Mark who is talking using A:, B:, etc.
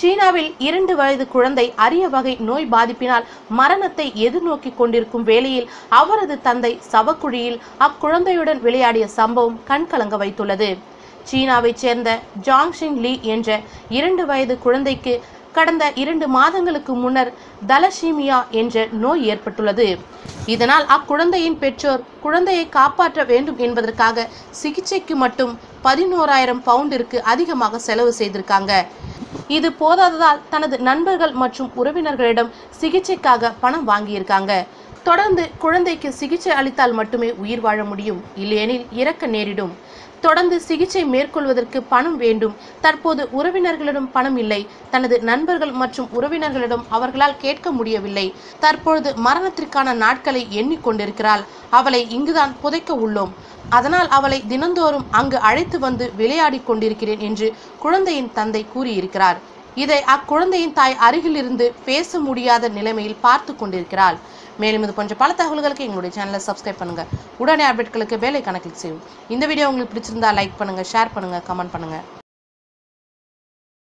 A: சீனாவில் இரண்டு வயது குழந்தை அரிய வகை நோய் பாதிப்பினால் மரணத்தை எதிர்நோக்கி கொண்டிருக்கும் வேளையில் அவரது தந்தை சவக்குழியில் அக்குழந்தையுடன் விளையாடிய சம்பவம் கண்கலங்க வைத்துள்ளது. சீனாவைச் சேர்ந்த ஜாங்ஷின் லீ என்ற இரண்டு வயது குழந்தைக்கு கடந்த இரண்டு மாதங்களுக்கு முன்னர் தலசீமியா என்ற நோய் ஏற்பட்டுள்ளது. இதனால் அக்குழந்தையின் பெற்றோர் குழந்தையை காப்பாற்ற வேண்டும் என்பதற்காக சிகிச்சைக்கு மட்டும் பதினோராயிரம் பவுண்டிற்கு அதிகமாக செலவு செய்திருக்காங்க. இது போதாததால் தனது நண்பர்கள் மற்றும் உறவினர்களிடம் சிகிச்சைக்காக பணம் வாங்கியிருக்காங்க. தொடர்ந்து குழந்தைக்கு சிகிச்சை அளித்தால் மட்டுமே உயிர் வாழ முடியும். இல்லையெனில் இறக்க நேரிடும். தொடர்ந்து சிகிச்சை மேற்கொள்வதற்கு பணம் வேண்டும். தற்போது உறவினர்களிடம் பணம் இல்லை. தனது நண்பர்கள் மற்றும் உறவினர்களிடம் அவர்களால் கேட்க முடியவில்லை. தற்பொழுது மரணத்திற்கான நாட்களை எண்ணிக்கொண்டிருக்கிறாள். அவளை இங்குதான் புதைக்க உள்ளோம். அதனால் அவளை தினந்தோறும் அங்கு அழைத்து வந்து விளையாடி கொண்டிருக்கிறேன் என்று குழந்தையின் தந்தை கூறியிருக்கிறார். இதை அக்குழந்தையின் தாய் அருகில் இருந்து பேச முடியாத நிலைமையில் பார்த்து கொண்டிருக்கிறாள். மேலும் இது போன்ற பல தகவல்களுக்கு எங்களுடைய சேனலை சப்ஸ்கிரைப் பண்ணுங்க. உடனே அப்டேட்களுக்கு வேலை கணக்கில் செய்யும் இந்த வீடியோ உங்களுக்கு பிடிச்சிருந்தா லைக் பண்ணுங்க ஷேர் பண்ணுங்க கமெண்ட் பண்ணுங்க.